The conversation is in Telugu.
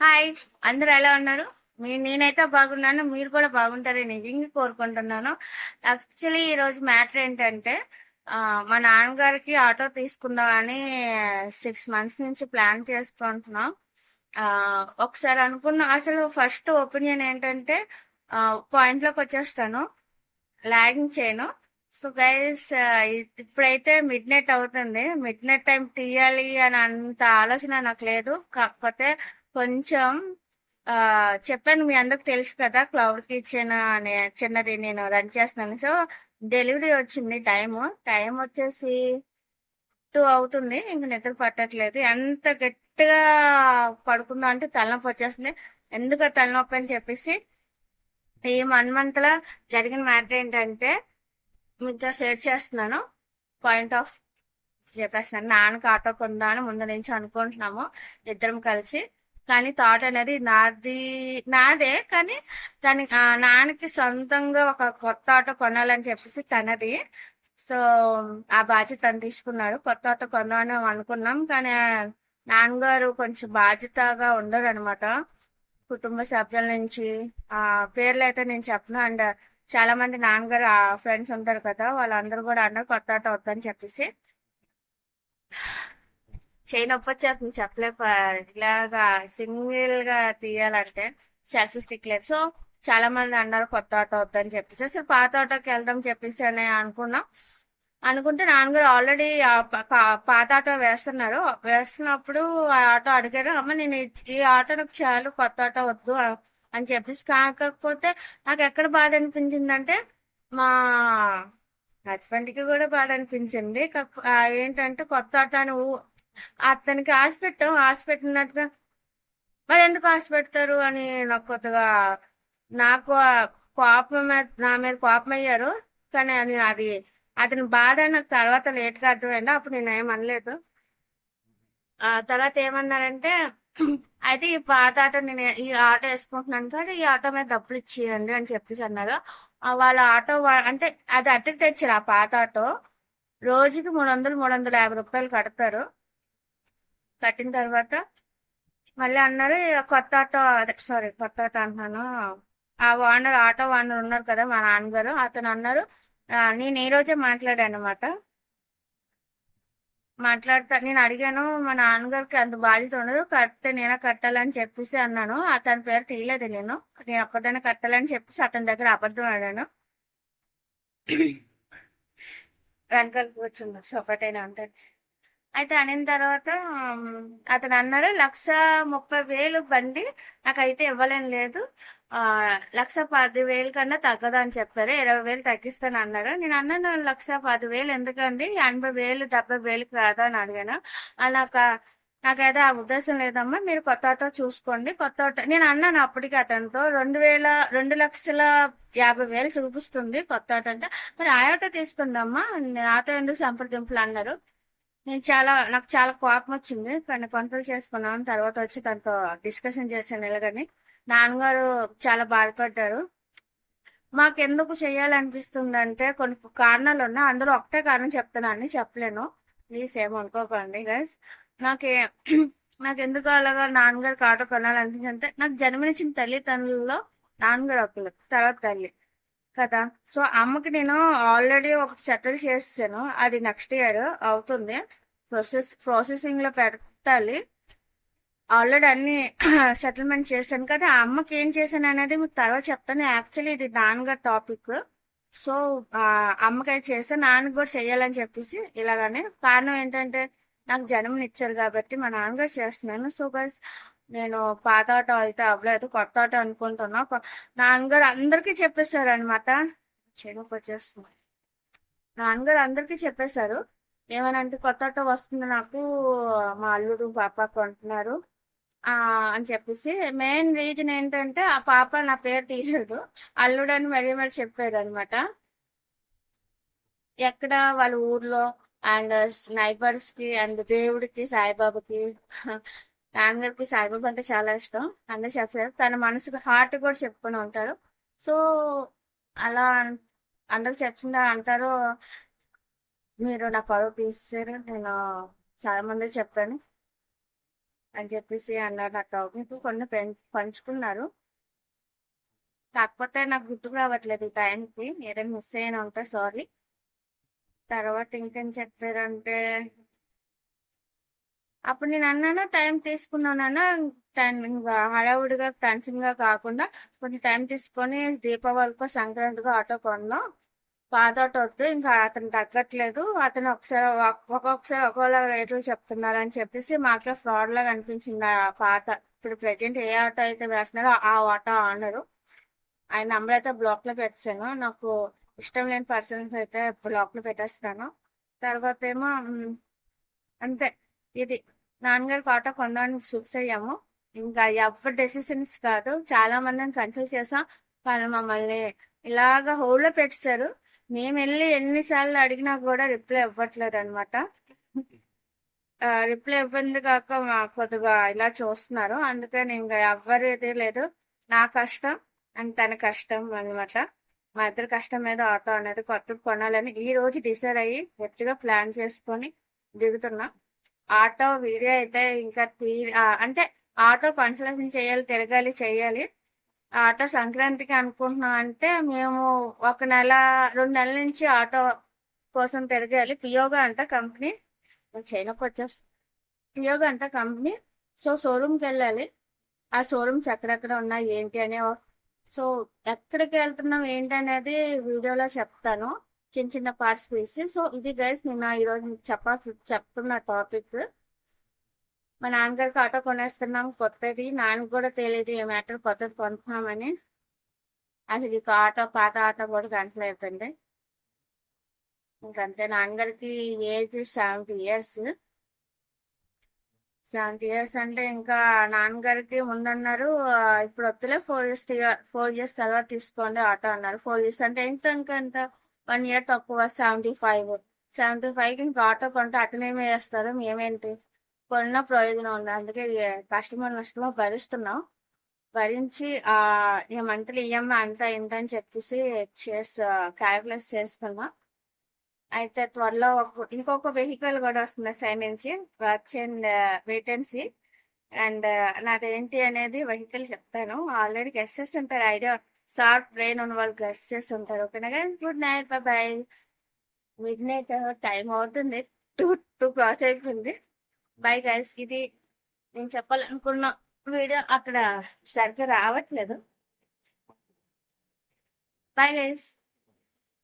హాయ్ అందరు ఎలా ఉన్నారు? మీ నేనైతే బాగున్నాను మీరు కూడా బాగుంటారని నిజంగా కోరుకుంటున్నాను. యాక్చువల్లీ ఈ రోజు మ్యాటర్ ఏంటంటే మా నాన్నగారికి ఆటో తీసుకుందామని సిక్స్ మంత్స్ నుంచి ప్లాన్ చేసుకుంటున్నాం ఒకసారి అనుకున్నా అసలు ఫస్ట్ ఒపీనియన్ ఏంటంటే పాయింట్లోకి వచ్చేస్తాను. లాగింగ్ చేయను. సో గైస్ uh, ఇప్పుడైతే మిడ్ నైట్ అవుతుంది. మిడ్ నైట్ టైం తీయాలి అని అంత ఆలోచన నాకు లేదు. కాకపోతే కొంచెం చెప్పాను మీ అందరికి తెలుసు కదా క్లౌడ్ కిచెన్ అనే చిన్నది నేను రన్ చేస్తున్నాను. సో డెలివరీ వచ్చింది టైం టైం వచ్చేసి టూ అవుతుంది. ఇంక నిద్ర పట్టట్లేదు. ఎంత గట్టిగా పడుకుందా అంటే తలనొప్పి వచ్చేస్తుంది. ఎందుకు తలనొప్పి అని చెప్పేసి ఈ వన్ మంత్లో జరిగిన మ్యాటర్ ఏంటంటే మీతో షేర్ చేస్తున్నాను. పాయింట్ ఆఫ్ చెప్పేస్తున్నాను. నాన్నకి ఆటో కొందా అని ముందు నుంచి అనుకుంటున్నాము. ఇద్దరం కలిసి. కానీ థాట్ అనేది నాది నాదే. కానీ దాని నాన్నకి సొంతంగా ఒక కొత్త ఆటో కొనాలని చెప్పేసి తనది. సో ఆ బాధ్యత తను తీసుకున్నాడు. కొత్త ఆటో కొందామని అనుకున్నాం. కానీ నాన్నగారు కొంచెం బాధ్యతగా ఉండరు అనమాట కుటుంబ సభ్యుల నుంచి ఆ పేర్లు అయితే నేను చెప్పను. అండ్ చాలా మంది నాన్నగారు ఫ్రెండ్స్ ఉంటారు కదా వాళ్ళందరూ కూడా అన్నారు కొత్త ఆట వద్దని చెప్పేసి చేయి నొప్పి వచ్చేస్తుంది. చెప్పలేక ఇలాగా సింగిల్గా తీయాలంటే సెల్ఫీ స్టిక్ లేదు. సో చాలా మంది అన్నారు కొత్త ఆటో వద్దని చెప్పేసి. అసలు పాత ఆటోకి వెళ్దాం చెప్పేసి అని అనుకున్నాం. అనుకుంటే నాన్నగారు ఆల్రెడీ పాత ఆటో వేస్తున్నారు. వేస్తున్నప్పుడు ఆ ఆటో అడిగారు అమ్మ నేను ఈ- ఆటో నాకు చాలు కొత్త ఆటో వద్దు అని చెప్పేసి కాకపోతే నాకు ఎక్కడ బాధ అనిపించిందంటే మా హస్బెండ్కి కూడా బాధ అనిపించింది. ఏంటంటే కొత్త ఆట అని అతనికి ఆశ పెట్టాం ఆశ పెట్టినట్టుగా మరి ఎందుకు ఆశ పెడతారు అని నాకు కొత్తగా నాకు కోపం మీద- నా మీద కోపం అయ్యారు. కానీ అది అది అతని బాధ నాకు తర్వాత లేట్గా అర్థమైంది. అప్పుడు నేను ఏం అనలేదు ఆ తర్వాత ఏమన్నారంటే అయితే ఈ పాత ఆటో నేను ఈ ఆటో వేసుకుంటున్నాను కదా ఈ ఆటో మీద డబ్బులు ఇచ్చేయండి అని చెప్పేసి అన్నారు వాళ్ళ ఆటో అంటే అది అద్దెకి తెచ్చారు ఆ పాత ఆటో. రోజుకి మూడు వందలు మూడు వందల యాభై రూపాయలు కడతారు. కట్టిన తర్వాత మళ్ళీ అన్నారు కొత్త ఆటో అదే సారీ కొత్త ఆటో అంటున్నాను. ఆ ఓనర్ ఆటో ఓనర్ ఉన్నారు కదా మా నాన్నగారు. అతను అన్నారు నేను ఈ రోజే మాట్లాడాను అనమాట మాట్లాడతా. నేను అడిగాను మా నాన్నగారికి అంత బాధ్యత ఉండదు కడితే నేనే కట్టాలని చెప్పేసి అన్నాను. అతని పేరు తీయలేదు నేను. నేను ఒక్కదాన్ని కట్టాలని చెప్పేసి అతని దగ్గర అబద్ధం ఆడాను. వెనకాల కూర్చున్నా సొఫటైనా అంటే అయితే అనిన తర్వాత అతను అన్నారు లక్ష ముప్పై వేలు బండి నాకైతే ఇవ్వలేని లేదు. లక్ష పది వేలు కన్నా తగ్గదు అని చెప్పారు. ఇరవై వేలు తగ్గిస్తాను అన్నారు. నేను అన్నాను లక్ష పది వేలు ఎందుకండి? ఎనభై వేలు డెబ్బై వేలు కాదా అని అడిగాను. అలా ఒక- నాకైతే ఆ ఉద్దేశం లేదమ్మా. మీరు కొత్త ఆటో చూసుకోండి. కొత్త ఆటో నేను అన్నాను అప్పటికి అతనితో రెండు వేల రెండు లక్షల యాభై వేలు చూపిస్తుంది కొత్త ఆటో అంటే. మరి ఆ ఆటో తీసుకుందమ్మా నాతో ఎందుకు సంప్రదింపులు అన్నారు. నేను చాలా నాకు చాలా కోపం వచ్చింది. కానీ కంట్రోల్ చేసుకున్నాను. తర్వాత వచ్చి తనతో డిస్కషన్ చేశాను ఇలాగని నాన్నగారు చాలా బాధపడ్డారు. మాకెందుకు చేయాలనిపిస్తుంది అంటే కొన్ని కారణాలు ఉన్నాయి అందులో ఒకటే కారణం చెప్తున్నాను చెప్పలేను. ప్లీజ్ ఏమనుకోకండి గైస్ నాకే నాకు ఎందుకు అలాగా నాన్నగారికి ఆటో కొనాలనిపించింది అంటే నాకు జన్మనిచ్చిన తల్లిదండ్రులలో నాన్నగారు ఒకరు తర్వాత తల్లి కదా. సో అమ్మకి నేను ఆల్రెడీ ఒక సెటిల్ చేసాను అది నెక్స్ట్ ఇయర్ అవుతుంది. ప్రాసెస్ ప్రాసెసింగ్లో పెట్టాలి. ఆల్రెడీ అన్ని సెటిల్మెంట్ చేశాను కదా ఆ అమ్మకి ఏం చేశాను అనేది మీకు తర్వాత చెప్తాను. యాక్చువల్లీ ఇది నాన్నగారు టాపిక్. సో ఆ, అమ్మకైతే చేస్తే నాన్న కూడా చెయ్యాలని చెప్పేసి ఇలాగనే. కారణం ఏంటంటే నాకు జన్మనిచ్చారు కాబట్టి మా నాన్నగారు చేస్తున్నాను. సో గైస్ నేను పాత ఆటో అయితే అవ్వలేదు కొత్త ఆటో అనుకుంటున్నా. నాన్నగారు అందరికీ చెప్పేశారు అనమాట చెడుకు వచ్చేస్తుంది. నాన్నగారు అందరికీ చెప్పేశారు. ఏమనంటే కొత్త ఆటో వస్తుంది నాకు మా అల్లుడు పాప కొంటున్నారు. అని చెప్పేసి మెయిన్ రీజన్ ఏంటంటే ఆ పాప నా పేరు తీయలేదు అల్లుడు అని మరీ మరి చెప్పారు అనమాట ఎక్కడ వాళ్ళ ఊర్లో అండ్ నైబర్స్కి అండ్ దేవుడికి సాయిబాబాకి నాన్నగారికి సాయిబాబా అంటే చాలా ఇష్టం. అందరు చెప్పారు తన మనసుకు హార్ట్ కూడా చెప్పుకొని ఉంటారు. సో అలా అందరు అందరూ చెప్తుందా అంటారు మీరు నా పరువు తీసేసారు. నేను చాలా మంది చెప్పాను. అని చెప్పేసి అన్నారు నాకు. టాపిక్ కొన్ని పంచుకున్నారు. కాకపోతే నాకు గుర్తుకు రావట్లేదు ఈ టైంకి. ఏదైనా మిస్ అయినా ఉంటే సారీ. తర్వాత ఇంకేం చెప్పారంటే అప్పుడు నేను అన్నాను టైం తీసుకున్నానన్నా టైం హడావుడిగా టెన్షన్గా కాకుండా కొంచెం టైం తీసుకొని దీపావళికో సంక్రాంతికో ఆటో కొన్నాం. పాత వద్దు ఇంకా అతను తగ్గట్లేదు. అతను ఒకసారి ఒక్కొక్కసారి ఒక్కోలా రేట్లు చెప్తున్నారు అని చెప్పేసి మాకే ఫ్రాడ్ లాగా అనిపించింది ఆ పాత. ఇప్పుడు ప్రజెంట్ ఏ ఆటో అయితే వేస్తున్నారో ఆ ఆటో ఆనరు. ఆయన నంబర్ అయితే బ్లాక్లో పెట్టాను. నాకు ఇష్టం లేని పర్సన్స్ అయితే బ్లాక్లో పెట్టేస్తాను తర్వాత ఏమో అంతే. ఇది నాన్నగారికి ఆటో కొనడానికి ఫిక్స్ అయ్యాము. ఇంకా ఎవరి డెసిషన్స్ కాదు. చాలా మందిని కన్సల్ట్ చేసాం కానీ మమ్మల్ని ఇలాగ హోల్డ్లో పెట్టారు మేము వెళ్ళి ఎన్నిసార్లు అడిగినా కూడా రిప్లై ఇవ్వట్లేదు అనమాట రిప్లై ఇవ్వంది కాక మా కొద్దిగా ఇలా చూస్తున్నారు. అందుకని ఇంకా ఎవ్వరిది లేదు. నా కష్టం అండ్ తన కష్టం అన్నమాట మా ఇద్దరు కష్టం మీద ఆటో అనేది కొత్తది కొనాలని ఈ రోజు డిసైడ్ అయ్యి గట్టిగా ప్లాన్ చేసుకొని దిగుతున్నా. ఆటో వీడియో అయితే ఇంకా తీ- అంటే ఆటో కన్సల్టేషన్ చేయాలి తిరగాలి చేయాలి. ఆటో సంక్రాంతికి అనుకుంటున్నాం అంటే మేము ఒక నెల రెండు నెలల నుంచి ఆటో కోసం తిరగాలి పియోగా అంట కంపెనీ. చైనాకి వచ్చేసి పియోగా అంట కంపెనీ. సో షోరూమ్కి వెళ్ళాలి. ఆ షోరూమ్స్ ఎక్కడెక్కడ ఉన్నాయి ఏంటి అనే సో ఎక్కడికి వెళ్తున్నాం ఏంటి అనేది వీడియోలో చెప్తాను. చిన్న చిన్న పార్ట్స్ తీసి. సో ఇది గైస్ నేను ఈరోజు మీకు చెప్ప చెప్తున్న టాపిక్. మా నాన్నగారికి ఆటో కొనేస్తున్నాం కొత్తది. నాన్నకు కూడా తెలియదు ఏ మ్యాటర్ కొత్తది కొనుక్కున్నామని అసలు ఇక ఆటో పాత ఆటో కూడా కనట్లేదండి ఇంకంతే నాన్నగారికి age seventy years. Seventy years అంటే ఇంకా నాన్నగారికి ముందన్నారు ఇప్పుడు వద్దులే ఫోర్ ఇయర్స్ ఫోర్ ఇయర్స్ తర్వాత తీసుకోండి ఆటో అన్నారు. ఫోర్ ఇయర్స్ అంటే ఎంత ఇంకా ఎంత? వన్ ఇయర్ తక్కువ సెవెంటీ ఫైవ్. సెవెంటీ ఫైవ్ ఇంకా ఆటో కొంటే అతనేమి వేస్తారు మేమేంటి? కొన్న ప్రయోజనం ఉంది. అందుకే కస్టమర్ నష్టమో భరిస్తున్నాం. భరించి ఆ ఈ మంత్లీ ఈఎంఐ అంతా ఇంత అని చెప్పేసి చేసి క్యాల్కులేట్ చేసుకున్నాం. అయితే త్వరలో ఒక ఇంకొక వెహికల్ కూడా వస్తుంది సైడ్ నుంచి watch and wait and see and నాదేంటి అనేది వెహికల్ చెప్తాను. ఆల్రెడీ గెస్సెస్ చేసి ఉంటారు ఐడియా షార్ప్ బ్రెయిన్ ఉన్న వాళ్ళు గెస్సెస్ చేసి ఉంటారు. ఓకేనా good night bye midnight time అవుతుంది. టూ టూ క్లాత్ అయిపోయింది. బై గైస్ ఇది నేను చెప్పాలనుకున్న వీడియో అక్కడ సరిగ్గా రావట్లేదు. Bye guys